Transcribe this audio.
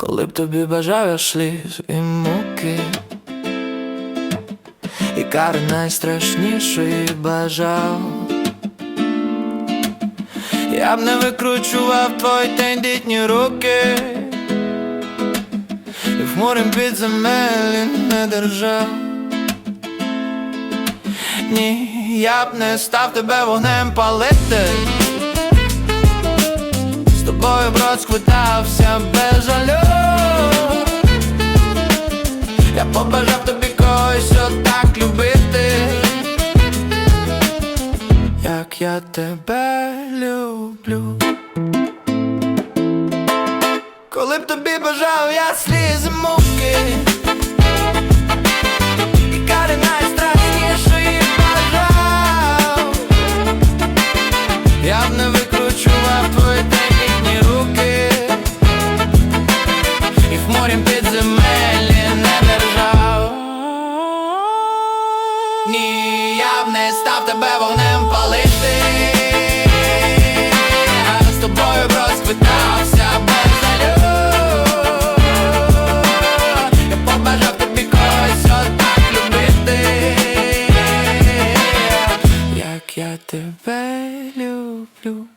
коли б тобі бажав я сліз і муки, і кари найстрашнішої бажав. Я б не викручував твої тендітні руки, і в морем підземелі не держав. Ні, я б не став тебе вогнем палити. З тобою брод сквитався без тебе люблю. Коли б тобі бажав я сліз муки. І кари найстрашнішої бажав. Я б не викручував твої тендітні руки. І в морі підземелі не держав. Ні, я б не став тебе вогнем палити я тебе люблю